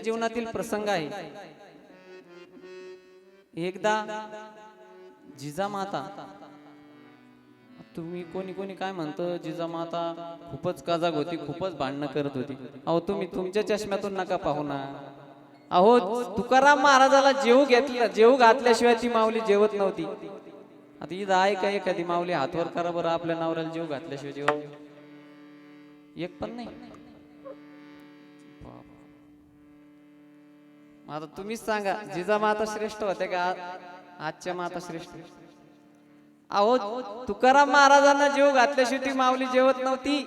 जीवनातील प्रसंग आहे. एकदा जिजा माता तुम्ही कोणी कोणी काय म्हणतं जिजामाता खूपच काजाग होती खूपच भांडणं करत होती. अहो तुम्ही तुमच्या चष्म्यातून नका पाहू ना. अहो तुकाराम महाराजाला जेव घेतला जेव घातल्याशिवाय ती माऊली जेवत नव्हती. आता इथं आहे का एखादी माऊली हातवर करा बरं आपल्या नवऱ्याला जेव घातल्याशिवाय जेवत? एक पण नाही. आता तुम्हीच सांगा जिजा माता श्रेष्ठ होते का? आजच्या माता श्रेष्ठ. अहो तुकाराम महाराजांना जीव घातल्याशिवाय ती माऊली जेवत नव्हती.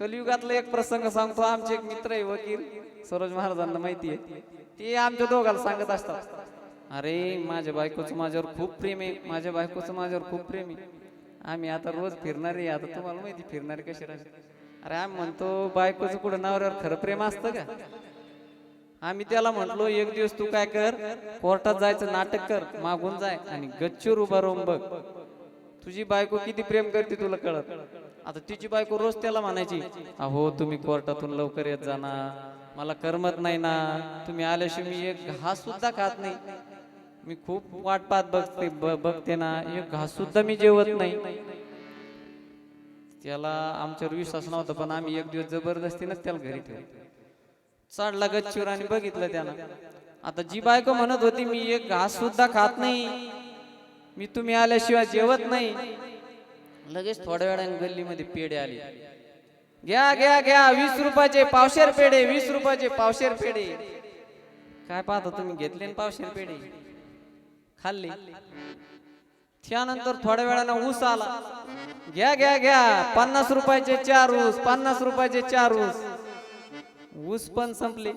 कलियुगातला एक प्रसंग सांगतो आमचे एक मित्र आहे वकील सरोज महाराजांना माहिती आहे. ते आमच्या दोघाला सांगत असतात अरे माझ्या बायकोचं माझ्यावर खूप प्रेम आहे माझ्या बायकोचं माझ्यावर खूप प्रेम आहे. आम्ही आता रोज फिरणारे आता तुम्हाला माहिती फिरणारे कसे राहते अरे आम्ही म्हणतो बायकोचं कुठं नावऱ्यावर खरं प्रेम असतं का? आम्ही त्याला म्हटलो एक दिवस तू काय कर कोर्टात जायचं नाटक कर मागून जाय आणि गच्चूर उभा राहून बघ. तुझी बायको किती प्रेम करते तुला कळत? आता तिची बायको रोज त्याला म्हणायची अहो तुम्ही कोर्टातून लवकर येत जाणार मला करमत नाही ना. तुम्ही आल्याशिवाय मी एक घास सुद्धा खात नाही. मी खूप वाट पाहत बघते ब- बघते ना. एक घास सुद्धा मी जेवत नाही. त्याला आमच्यावर विश्वास नव्हता पण आम्ही एक दिवस जबरदस्तीनच त्याला घरी ठेवतो चढला गच्चीवर आणि बघितलं त्यानं. आता जी बायको म्हणत होती मी एक घास सुद्धा खात नाही. मी तुम्ही आल्याशिवाय जेवत नाही. लगेच थोड्या वेळाने गल्लीमध्ये पेढे आले. घ्या घ्या घ्या वीस रुपयाचे पावशेर पेढे वीस रुपयाचे पावशेर पेढे. काय पाहता तुम्ही घेतले ना पावशेर पेढे. खाल्ले. त्यानंतर थोड्या वेळानं ऊस आला. घ्या घ्या घ्या पन्नास रुपयाचे चार ऊस पन्नास रुपयाचे चार ऊस. ऊस पण संपले.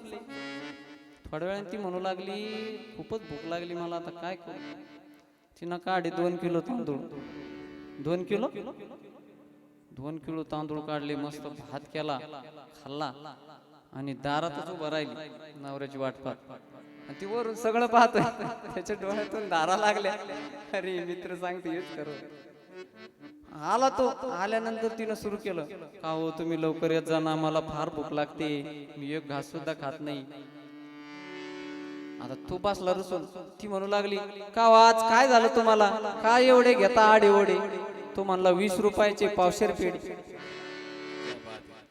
थोड्या वेळाने ती म्हणू लागली खूपच भूक लागली मला आता काय करू? तिनं काढे दोन किलो तांदूळ. दोन किलो? दोन किलो तांदूळ काढले मस्त भात केला खाल्ला आणि दारातच उभं राहिली नवऱ्याची वाट पाहत. आणि ती वरून सगळं पाहत त्याच्या डोळ्यातून दारा लागल्या. अरे मित्र सांगते हेच करू. आला तो. आल्यानंतर तिनं सुरू केलं. का हो तुम्ही लवकर येत जा ना मला फार भूक लागते. मी एक घास सुद्धा खात नाही. आता तू बसला रुसून. ती म्हणू लागली का हो, आज काय झालं तुम्हाला? काय एवढे घेता आड एवढे तो म्हणला वीस रुपयाचे पावशेर पेढे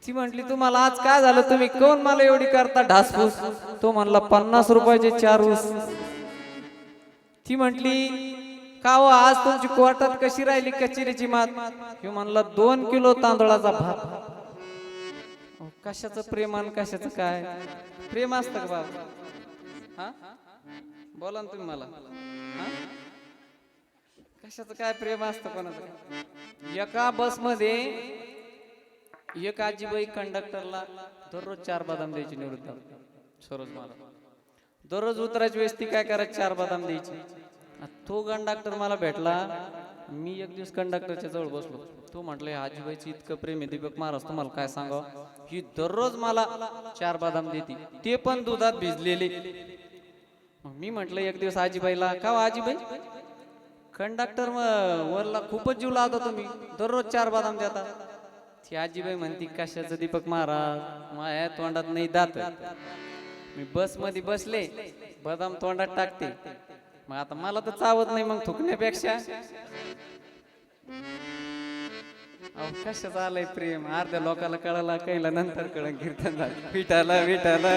ती म्हंटली तुम्हाला आज काय झालं? तुम्ही कोण मला एवढी करता ढासफूस तो म्हणला पन्नास रुपयाचे चार ऊस. ती म्हंटली का हो आज तुमची कोर्टात कशी राहिली कचेरीची मात? हे म्हणला दोन किलो तांदळाचा भात. कशाचं प्रेम आणि कशाचं काय? प्रेम असतं का बाबा? हा? बोला ना तुम्ही मला. कशाचं काय प्रेम असतं कोणाचं? एका बसमध्ये एक आजीबाई कंडक्टरला दररोज चार बदाम द्यायची निवृत्त. सरोज मला दररोज उतरायची वेळेस ती काय करायची? चार बदाम द्यायची. तो कंडक्टर मला भेटला. मी एक दिवस कंडक्टरच्या जवळ बसलो. तो म्हटलं आजीबाईची आजीबाईचं इतकं प्रेम आहे दीपक महाराज तुम्हाला काय सांगा ही दररोज मला चार बदाम देते. ते पण दुधात भिजलेले. मी म्हटलं एक दिवस आजीबाईला का हो आजीबाई? कंडक्टर वरला खूपच जीव लावता तुम्ही. दररोज चार बदाम देता. ती आजीबाई म्हणती कशाचं दीपक महाराज? माझ्या तोंडात नाही दात. मी बसमध्ये बसले बदाम तोंडात टाकते. मग आता मला तर चावत नाही मग थुकण्यापेक्षा. अहो कशाचं आलंय प्रेम? अर्ध्या लोकाला कळाला कैला नंतर कळ कीर्तन झालं. विठाला विठाला